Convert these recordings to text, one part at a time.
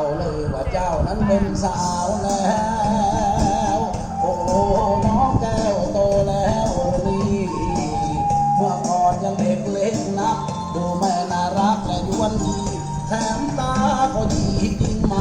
เขาเลยว่าเจ้านั้นเป็นสาวแล้วโอ้โหน้องแก้วโตแล้วนี่เมื่อก่อนยังเด็กเล็กนัก ดูแม่น่ารักและยวนดีแถมตาก็ดีจริงไหม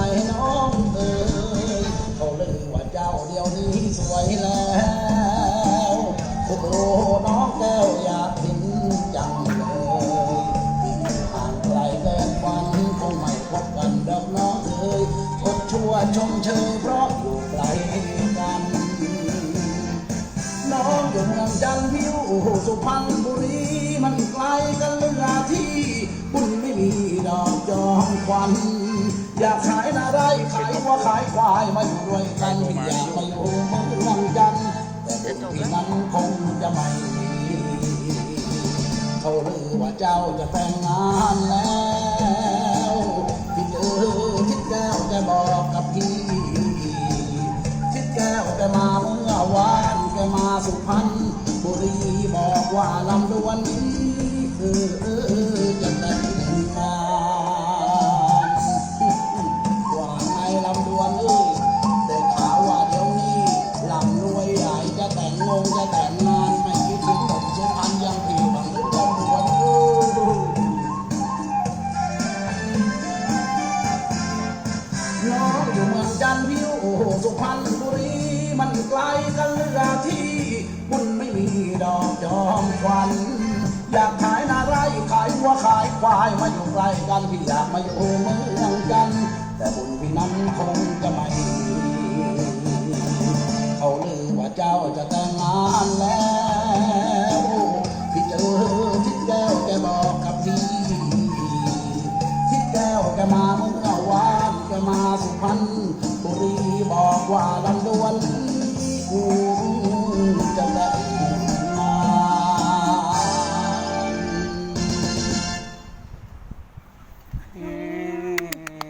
ดชั่วชมเชยเพราะอยู่ไกลกันน้องอยู่เมืองจันทร์วิวสุพรรณบุรีมันไกลกันเหลือที่บุญไม่มีดอกจองควัน อยากขายนาได้ขายวัวขายควายมาอยู่ด้วยกันอยากมาอยู่เมืองจันทร์แต่บุญที่นั้นคงจะไม่มีเขาลือว่าเจ้าจะแต่งงานแล้ว มาเมื่อวานแกมาสุพรรณบุรีบอกว่าลำดวนนี้เออเออเออจะแต่งงานว่าไงลำดวนเอ้ยได้ข่าวว่าเดี๋ยวนี้ลำรวยใหญ่จะแต่งงงจะแต่ง ดอกจอมควันอยากขายนาไรขายวัวขายควายมาอยู่ใกล้กันพี่อยากมาอยู่เมืองจัน แต่บุญพี่นั้นคงจะไม่เขาลือว่าเจ้าจะแต่งงานแล้วพี่เจอทิศแก้วแกบอกกับพี่ที่แก้วแกมาเมื่อวานแกมาสุพรรณบุรีบอกว่าลำดวนนี้